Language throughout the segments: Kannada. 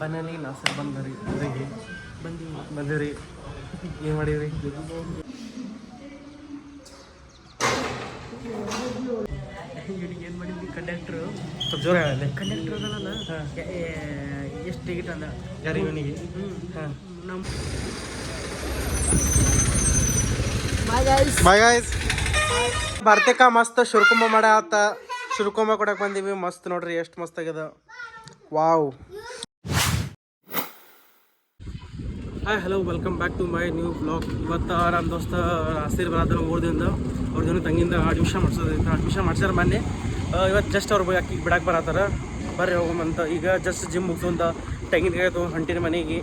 ಫೈನಲಿ ನಾಸರ್ ಬಂದ್ರಿ. ಊರಿಗೆ ಬಂದೀವಿ ಬಂದಿವ್ರಿ ಏನು ಮಾಡೀವ್ರಿ ಏನು ಮಾಡಿದ್ವಿ ಕಂಡಕ್ಟ್ರು. ಸ್ವಲ್ಪ ಜೋರ ಹೇಳಲ್ಲ ಕಂಡಕ್ಟ್ರ್ ಅದಲ್ಲ. ಎಷ್ಟು ಟಿಕೆಟ್ ಅಂದ ಯಾರು ಇವನಿಗೆ ಹ್ಞೂ ಹಾಂ. ನಮ್ಮ ಬಾಯ್ ಗಾಯ್ಸ್ ಬರ್ತಿಕ ಮಸ್ತ್ ಶುರ್ಕುಂಬ ಮಾಡ ಆತ. ಶುರ್ಕುಂಬ ಕೊಡಕ್ ಬಂದೀವಿ. ಮಸ್ತ್ ನೋಡ್ರಿ ಎಷ್ಟು ಮಸ್ತ್ ಆಗ್ಯದ. Wow hi hello welcome back to my new blog ಇವತ್ತು ನಮ್ಮ ದೋಸ್ತ ಹಸಿರು ಬರತ್ತನ ಊರದಿಂದ ಜನ ತಂಗಿಂದ ಅಡ್ಮಿಷನ್ ಮಾಡ್ಸೋದೈತೆ ಅಡ್ಮಿಷನ್ ಮಾಡ್ಸ್ಯಾರ ಮೊನ್ನೆ ಇವತ್ತು ಜಸ್ಟ್ ಅವ್ರು ಅಕ್ಕಿಗೆ ಬಿಡಕ್ಕೆ ಬರತ್ತಾರ. ಬರ್ರಿ ಹೋಗಮಂತ ಈಗ ಜಸ್ಟ್ ಜಿಮ್ ಮುಗಿಸೋಂತ ತೆಂಗಿನಕಾಯಿ ತೊಗೊಂಡು ಹೊಂಟಿನ ಮನೆಗೆ.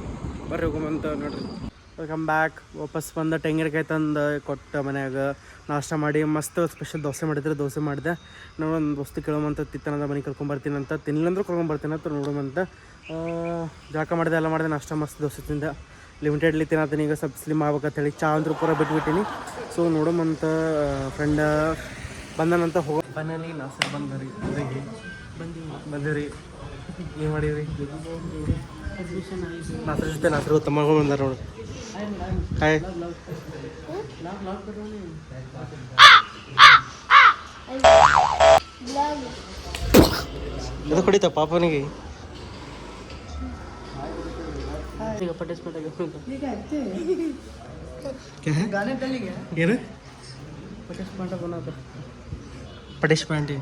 ಬರ್ರಿ ಹೋಗಮಂತ ನೋಡ್ರಿ. ವೆಲ್ಕಮ್ ಬ್ಯಾಕ್ ವಾಪಸ್ ಬಂದ ತೆಂಗಿನಕಾಯಿ ತಂದು ಕೊಟ್ಟ ಮನ್ಯಾಗ. ನಾಷ್ಟ ಮಾಡಿ ಮಸ್ತ್ ಸ್ಪೆಷಲ್ ದೋಸೆ ಮಾಡಿದ್ರೆ. ದೋಸೆ ಮಾಡಿದೆ. ನಾನು ಒಂದು ವಸ್ತು ಕೇಳೋಮಂತ ತಿತ್ತನದ ಮನೆಗೆ ಅಂತ. ತಿನ್ನಿಲ್ಲಂದ್ರೂ ಕರ್ಕೊಂಬರ್ತೀನಿ ಅಂತ ನೋಡೋಮಂತ ಆ, ಜಳಕ ಮಾಡಿದೆ ಎಲ್ಲ ಮಾಡಿದೆ ನಾಷ್ಟ ಮಸ್ತ್ ದೋಸೆ ತಿಂದೆ. ಲಿಮಿಟೆಡ್ಲಿ ತಿನ್ನತ್ತೀನಿ. ಈಗ ಸ್ವಲ್ಪ ಸ್ಲಿಮ್ ಆಗ್ಬೇಕಂತ ಹೇಳಿ ಚಾ ಅಂದ್ರೂ ಪೂರ ಬಿಟ್ಬಿಟ್ಟಿನಿ ಸೊ ನೋಡೋಮಂತ ಫ್ರೆಂಡ್ ಬಂದನಂತ ಹೋಗ ಬಂದಿ ನಾಸರ್ ಬಂದ್ರಿ. ಊರಿಗೆ ಬಂದೀವಿ ಬಂದಿವ್ರಿ ಏನು ಮಾಡೀವ್ರಿ ನಾಸರ ಜೊತೆ ನಾಸರು ತಮ್ಮ ಬಂದಾರ ನೋಡಿ. ಹಾಯ್ ಲಾಕ್ ಲಾಕ್ ಕಟ್ಟೋಣ ಇದು ಕುಡಿತ ಪಾಪನಿಗೆ ಈಗ ಪಟಿಸ್ಮೆಂಟ್ ಏನು ಪಟಿಸ್ಮೆಂಟ್ ಬಂದ ಪಟಿಷ್ಮೆಂಟ್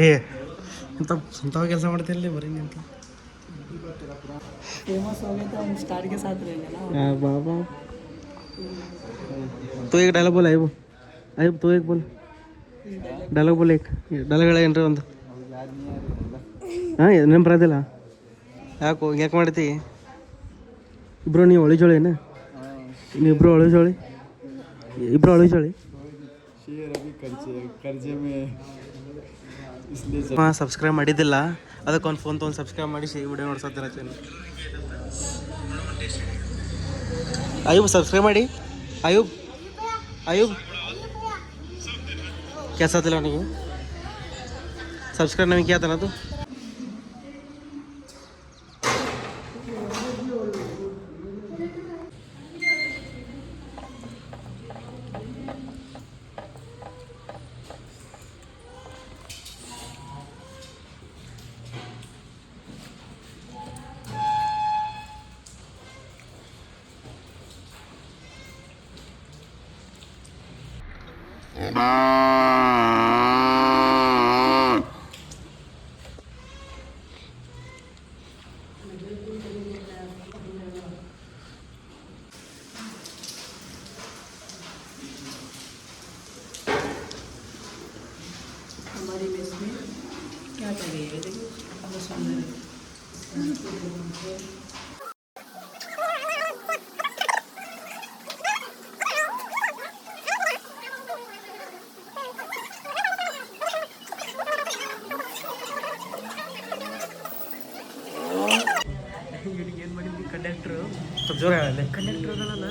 ಏ ಇಂಥ ಇಂಥವ ಕೆಲಸ ಮಾಡ್ತಿಲ್ಲ ಬರೀ ಅಂತ फेमस हो गए तो हम स्टार के साथ रहेंगे ना बाबा तू एक डायलॉग बोल आइब आइब तू एक बोल ಡೈಲಾಗ್ ಬೋಲ್ ಏಕ್ ಡೈಲಾಗ್ ಹೇಳ ಏನ್ರಿ ಒಂದು ಹಾಂ ನೆನಪು ಬರೋದಿಲ್ಲ ಯಾಕೋ ಯಾಕೆ ಮಾಡ್ತಿ? ಇಬ್ರು ನೀವು ಒಳಿ ಜೋಳಿ ಏನ? ನೀವಿಬ್ರು ಒಳಿ ಜೋಳಿ? ಇಬ್ರು ಒಳಿ ಜೋಳಿ? ಹಾಂ ಸಬ್ಸ್ಕ್ರೈಬ್ ಮಾಡಿದ್ದಿಲ್ಲ. ಅದಕ್ಕೆ ಒಂದು ಫೋನ್ ತೊಗೊಂಡು ಸಬ್ಸ್ಕ್ರೈಬ್ ಮಾಡಿ ಶೇ ವಿಡಿಯೋ ನೋಡ್ಸತ್ತೀರ ಚಾನಲ್ ಅಯೂಬ್ ಸಬ್ಸ್ಕ್ರೈಬ್ ಮಾಡಿ. ಅಯೂಬ್ ಅಯೂಬ್ ಕೆಲಸ ಆತಿಲ್ಲ ಅವನಿಗೆ. ಸಬ್ಸ್ಕ್ರೈಬ್ ನಮಗೆ ಕೇಳ್ತಾನ ಕಂಡಕ್ಟ್ರು ಸ್ವಲ್ಪ ಜೋರ ಕಂಡಕ್ಟ್ರ್ ಅದಲ್ಲ.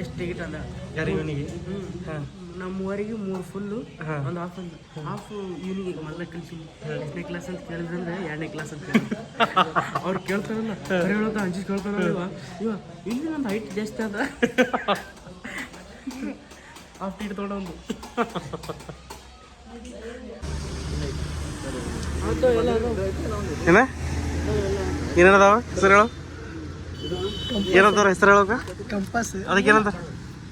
ಎಷ್ಟು ಟಿಕೆಟ್ ಅಂದ? ಯಾರಿಗೆ ಇವನಿಗೆ ಹ್ಞೂ ಹಾಂ. ನಮ್ಮ ಮೂವರಿಗೆ ಮೂರು ಫುಲ್ಲು ಹಾ. ಒಂದು ಹಾಫ್ ಒಂದು. ಹಾಫ್ ಇವನಿಗೆ ಮಲ್ಲ ಮೊದಲ ಕಲ್ತೀನಿ ಎಷ್ಟನೇ ಕ್ಲಾಸ್ ಅಂತ ಕೇಳಿದ್ರಂದ್ರೆ ಎರಡನೇ ಕ್ಲಾಸ್ ಅಂತ ಅವ್ರು ಕೇಳ್ತಾರಲ್ಲ ಹೇಳೋದು ಅಂಜಿ ಕೇಳ್ತಾರಲ್ಲ ಇವ. ಇವ ಇಲ್ಲಿ ನನ್ನ ಹೈಟ್ ಜಾಸ್ತಿ ಅದ. ಹಾಫ್ ಟೀಟ್ ತೊಗೊಂಡು ಏನ? ಏನೇನದಾವ? ಹೆಸರು ಹೇಳು. ಏನಂತಾರ ಹೆಸರು ಹೇಳೋಕ? ಕಂಪಸ್ ಅದಕ್ಕೆ ಏನಂತಾರ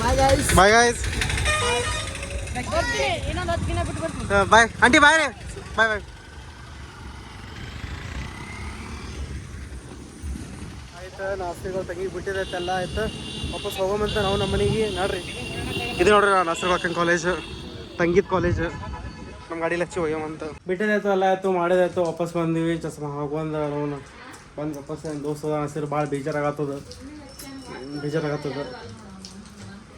ಬಾಯ್ ಗಾಯ್ಸ್ ಬಾಯ್ ಆಂಟಿ ಬಾಯ್ ಬಾಯ್ ಬಾಯ್ ಆಯ್ತು ನಾಸ್ತಿಗಳು ತೆಗಿ ಎಲ್ಲ ಆಯ್ತು. ವಾಪಸ್ ಹೋಗೋಮಂತ ನಾವು ನಮ್ಮ ಮನೆಗೆ. ನೋಡ್ರಿ. ಇದು ನೋಡ್ರಿ ನಾವು ನಾಸ್ತಿಗಳು ಕಾಲೇಜ್ ತಂಗಿದ ಕಾಲೇಜ್ ನಮ್ಮ ಗಾಡಿ ಹಚ್ಚಿ ಒಯ್ಯಮಂತ ಬಿಟ್ಟಿದಾಯ್ತು ಎಲ್ಲ ಆಯ್ತು ಮಾಡಿದಾಯ್ತು ವಾಪಸ್ ಬಂದಿವಿ. ಚಸ್ಮಾ ಹಾಕೊಂಡ್ ಅವನು. ಬಂದು ವಾಪಸ್ ನನ್ನ ದೋಸ್ತ ಹಸಿರು ಭಾಳ ಬೇಜಾರಾಗತ್ತದ ಬೇಜಾರಾಗತ್ತದ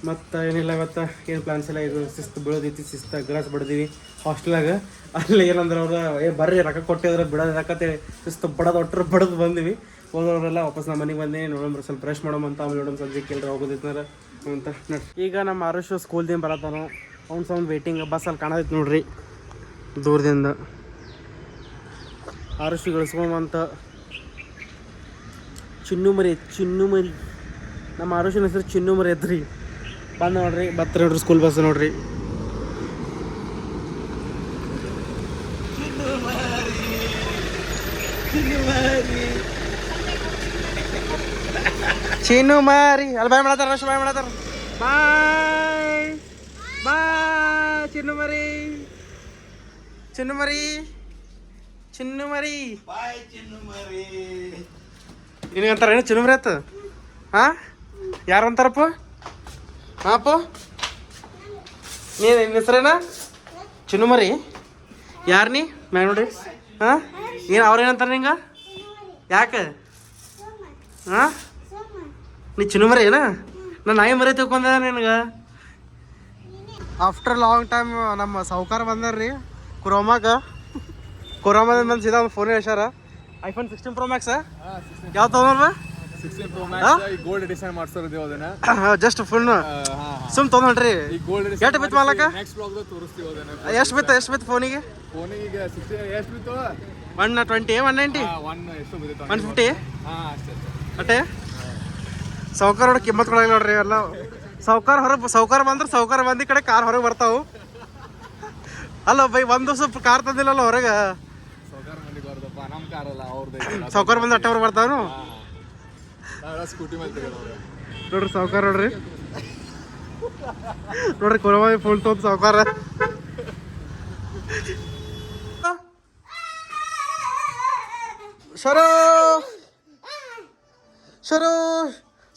ಮತ್ತು ಏನಿಲ್ಲ ಇವತ್ತು, ಏನು ಪ್ಲಾನ್ಸ್ ಎಲ್ಲ ಇದು ಶಿಸ್ತು ಬೀಳೋದೈತಿ, ಶಿಸ್ತು ಗ್ಲಾಸ್ ಬಡ್ದೀವಿ. ಹಾಸ್ಟೆಲಾಗ ಅಲ್ಲಿ ಏನಂದ್ರೆ ಅವ್ರು, ಏ ಬರ್ರಿ, ರೊಕ್ಕ ಕೊಟ್ಟಿದ್ರೆ ಬಿಡೋದು ರಕತೆ ಶಿಸ್ತು ಬಡದು ಒಟ್ಟರು ಬಡದು ಬಂದ್ವಿ. ಹೋದವರೆಲ್ಲ ವಾಪಸ್ ನಮ್ಮ ಮನೆಗೆ ಬಂದು ನೋಡೋಣ ಸ್ವಲ್ಪ ಫ್ರೆಶ್ ಮಾಡೋಮಂತ ಆಮೇಲೆ ನೋಡೋಣ ಸಂಜೆ ಕೇಳಿದ್ರೆ ಹೋಗೋದಿತ್ತಂದ್ರೆ ಅಂತ ನೋಡಿ ಈಗ ನಮ್ಮ ಆರುಷ್ ಸ್ಕೂಲ್ದಿಂದ ಬರತ್ತಾನು. ಅವ್ನು ಸೌಂಡ್ ವೇಟಿಂಗ್ ಬಸ್ ಅಲ್ಲಿ ಕಾಣತೈತಿ ನೋಡ್ರಿ. ದೂರದಿಂದ. ಆರುಷು ಗಳಿಸ್ಕೊಂಬಂತ ಚಿನ್ನು ಮರಿ ಚಿನ್ನು ಮರಿ ನಮ್ಮ ಆರುಷಿನ ಹೆಸರು ಚಿನ್ನು ಮರಿ ಐತ್ರಿ. ಬಂದು ನೋಡ್ರಿ, ಬತ್ತ ನೋಡ್ರಿ ಸ್ಕೂಲ್ ಬಸ್ ನೋಡ್ರಿ. ಚಿನ್ನು ಮಾರಿ ಅಲ್ಲಿ, ಬಾಯ್ ಮಾಡತ್ತಾರ, ರಶ್ ಬಾಯ್ ಮಾಡತ್ತಾರ. ಬಾಯ್. ಬಾಯ್ ಚಿನ್ನು ಮರಿ ಚಿನ್ನು ಮರಿ ಚಿನ್ನು ಮರಿ ಬಾಯ್ ಚಿನ್ನು ಮರಿ ನಿನಗಂತಾರ ಏನು ಚಿನ್ನು ಮರಿ ಆತ? ಹಾ ಯಾರು ಅಂತಾರಪ್ಪ ಹಾಪ ನೀನು ನಿನ್ನ ಹೆಸರೇನ? ಚಿನ್ನುಮರಿ? ಯಾರು ನೀ ಮ್ಯಾಗ ನೋಡ್ರಿ. ಹಾಂ? ಏನು ಅವ್ರೇನಂತಾರೆ ನಿಂಗೆ? ಯಾಕೆ? ಹಾಂ? ನೀ ಚಿನ್ನುಮರಿ ಏನ ನಾನು ನಾಯಿ ಮರಿ ತಿಳ್ಕೊಂಡ ನಿನಗೆ? ಆಫ್ಟರ್ ಲಾಂಗ್ ಟೈಮ್ ನಮ್ಮ ಸಾವುಕಾರ ರೀ ಕುರೋಮಾಗ. ಕುರೋಮಾದಿಂದ ಬಂದು ಸೀದಾ ಒಂದು ಫೋನ್ ಹೇಳ್ಯಾರ ಐಫೋನ್ ಸಿಕ್ಸ್ಟೀನ್ ಪ್ರೋ ಮ್ಯಾಕ್ಸ ಯಾವ ತೊಗೊಂಡ್ರ? ಗೋಲ್ಡ್ ಎಡಿಷನ್ ಅದನ್ನ ಜಸ್ಟ್ ಫುಲ್ ಸುಮ್ ತೊಗೊಂಡ್ರಿ. ಎಷ್ಟು ಬಿತ್ತು ಮಾಲಕ. ನೆಕ್ಸ್ಟ್ ಬ್ಲಾಗ್ದಾಗ ತೋರಿಸ್ತೀವಿ ಅದನ್ನ ಎಷ್ಟು ಬಿತ್ತು ಎಷ್ಟು ಬಿತ್ತು ಫೋನಿಗೆ ಫೋನಿಗೆ ಈಗ ಸಿಕ್ಸ್ಟಿ ಎಷ್ಟು ಬಿತ್ತು? One twenty one ninety one ಎಷ್ಟು ಒನ್ ಫಿಫ್ಟಿ ಹಾಂ ಅಷ್ಟೇ ಅಟ್ಟೆ ಸಾವ್ಕಾರ ನೋಡಿ ಕಿಮ್ಮತ್ ಕೊಡಂಗಿಲ್ಲ ನೋಡ್ರಿ ಎಲ್ಲ ಸಾವ್ಕಾರ ಹೊರಗೆ ಸಾವ್ಕಾರ ಬಂದ್ರೆ ಸಾವ್ಕಾರ ಬಂದ ಈ ಕಡೆ ಕಾರ್ ಹೊರಗೆ ಬರ್ತಾವು. ಅಲ್ಲ ಬೈ ಒಂದು ದಿವಸ ಕಾರ್ ತಂದಿಲ್ಲಲ್ಲ ಹೊರಗೆ? ಸೌಕರ್ ಬಂದ ಬರ್ದಪ್ಪ ನಮ್ಮ ಕಾರ್ ಅಲ್ಲ ಅವ್ರದ್ದು ಸಾವ್ಕಾರ ಬಂದು ಅಟ್ಟೆ ಹೊರಗೆ ಬರ್ತಾವನು? ಸ್ಕೂಟಿ ಮೇಲೆ ತೆಗೆದವ್ರೆ ನೋಡ್ರಿ ಸಾವ್ಕಾರ ನೋಡ್ರಿ. ನೋಡ್ರಿ ಕೊರವಾಗಿ ಫುಲ್ ತೊಗೊಂಡು ಸಾವ್ಕಾರ. ಶರೋ! ಶರೋ!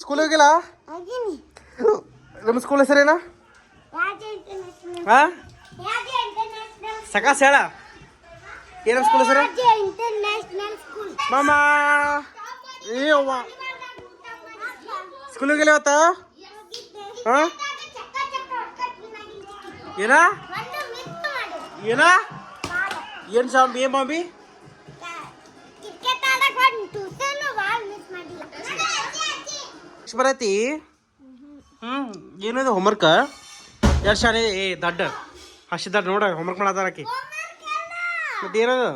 ಸ್ಕೂಲ್ ಹೋಗಿಲ್ಲ? ನಮ್ಮ ಸ್ಕೂಲ್ ಹೆಸರೇನ? ಹಾ? ಸಕಾಸ್ ಹೇಳ. ಏನಮ್ಮ ಸ್ಕೂಲ್ ಹೆಸರು? ಮಾಮ! ಏ ಅವ್ವ! ಸ್ಕೂಲ್ ಹೋಗಿಲ್ಲ ಇವತ್ತ ಹಾ? ಏನ? ಏನ? ಏನ್ ಸಾಂಬಿ ಏನ್ ಬಾಂಬಿ? ಬರತಿ? ಹ್ಮ್ ಏನದು ಹೋಮ್ವರ್ಕ್ ಎರಡು ಶಾಲೆ ಏ ದಡ್ಡ. ಹಸಿ ದಡ್ಡ ನೋಡ ಹೋಮ್ವರ್ಕ್ ಮಾಡತ್ತಾರ ಆಕಿ ಮತ್ತೆ ಏನದು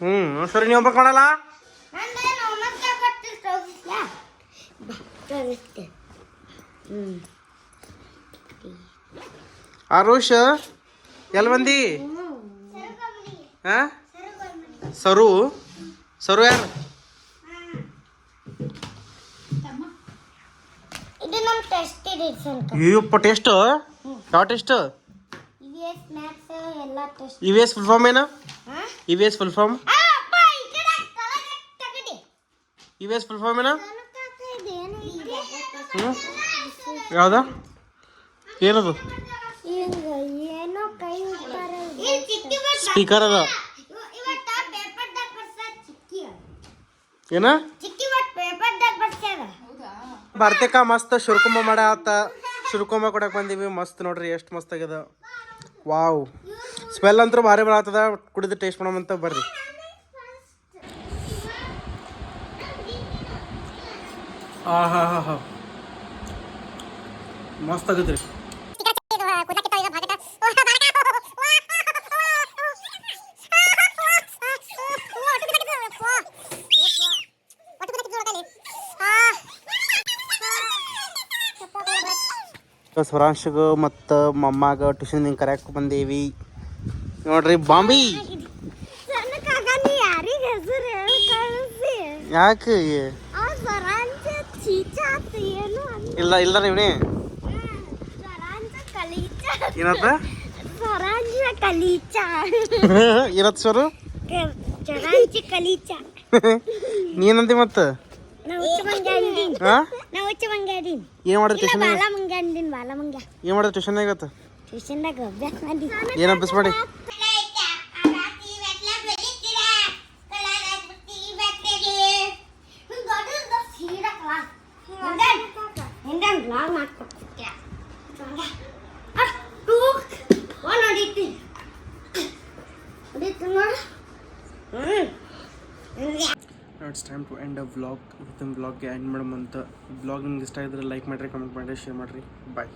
ಹ್ಮ್ ಸರಿ ನೀವು ಹೋಮ್ವರ್ಕ್ ಮಾಡಲ್ಲ? ತೋರಿಸ್ತೆ ಹ್ಞೂ ಆರುಷ್ ಎಲ್ಲಿ ಬಂದಿ ಹಾ ಸರು ಸರು ಯಾರು ಇದು ನಮ್ಮ ಟೆಸ್ಟ್ ಇದೆ ಸ್ವಲ್ಪ ಅಯ್ಯಪ್ಪ ಟೆಸ್ಟ್ ಯಾವ ಟೆಸ್ಟ್ ಇ ಎಸ್ ಮ್ಯಾಥ್ಸ್ ಎಲ್ಲ test E V S full form ಏನು ಹಾಂ E V S full form ಅಪ್ಪ ಈ ಕಡೆ ತಲೆಗೆ ತಗಡಿ E V S full form ಏನು ನನಗೆ ಇದೇನು ಇದೆ ಹ್ಞೂ ಯಾವ್ದು? ಏನದು? ಸ್ಪೀಕರ್ ಅದ. ಏನ? ಬರ್ತಿಕ ಮಸ್ತ್ ಶುರ್ಕುಂಬ ಮಾಡ ಆತ. ಶುರ್ಕುಂಬ ಕೊಡಕ್ ಬಂದೀವಿ. ಮಸ್ತ್ ನೋಡ್ರಿ ಎಷ್ಟು ಮಸ್ತ್ ಆಗ್ಯದ. ವಾವ್. ಸ್ಮೆಲ್ ಅಂತ ಭಾರಿ ಬರತ್ತದ ಕುಡಿದ ಟೇಸ್ಟ್ ಮಾಡೋಮಂತ ಬರ್ರಿ. ಆ ಹಾ ಹಾ ಹಾ ಮಸ್ತ್ ಆಗತ್ರಿ. ಸ್ವರಾಂಶಗ ಮತ್ತು ಮಮ್ಮಾಗ ಟ್ಯೂಷನ್ ಕರ್ಯಾಕ್ ಬಂದೇವಿ. ನೋಡ್ರಿ ಬಾಂಬಿ. ಯಾಕೆ? ಇಲ್ಲ ಇಲ್ಲ ಕಲೀಚ ಏನತ್ತ ಏನತ್ ಸರು ನೀನಂತಿ ಮತ್ತೆ? ಏನು ಇಲ್ಲ ಟ್ಯೂಷನ್ ಏನ್ ಮಾಡಿದ್ರೆ ಟ್ಯೂಷನ್ ಅಭ್ಯಾಸ ಮಾಡಿ. ಏನು ಅಭ್ಯಾಸ ಮಾಡಿ? ಬ್ಲಾಗ್ ಮಾಡ್ಕೊಡ್ತಿದ್ದೆ ಅಷ್ಟು ಒಂದು ಹೊಡಿತೀನಿ ಹೊಡಿತೀನಿ ನೋಡು ಹ್ಞೂ it's time to end a vlog with ವ್ಲಾಗ್ಗೆ end ಮಾಡಮ್ ಅಂತ ವ್ಲಾಗ್ ನಿಮ್ಗೆ ಇಷ್ಟ ಆಗಿದ್ರೆ ಲೈಕ್ ಮಾಡಿರಿ ಕಮೆಂಟ್ ಮಾಡಿರಿ ಶೇರ್ ಮಾಡಿರಿ. ಬಾಯ್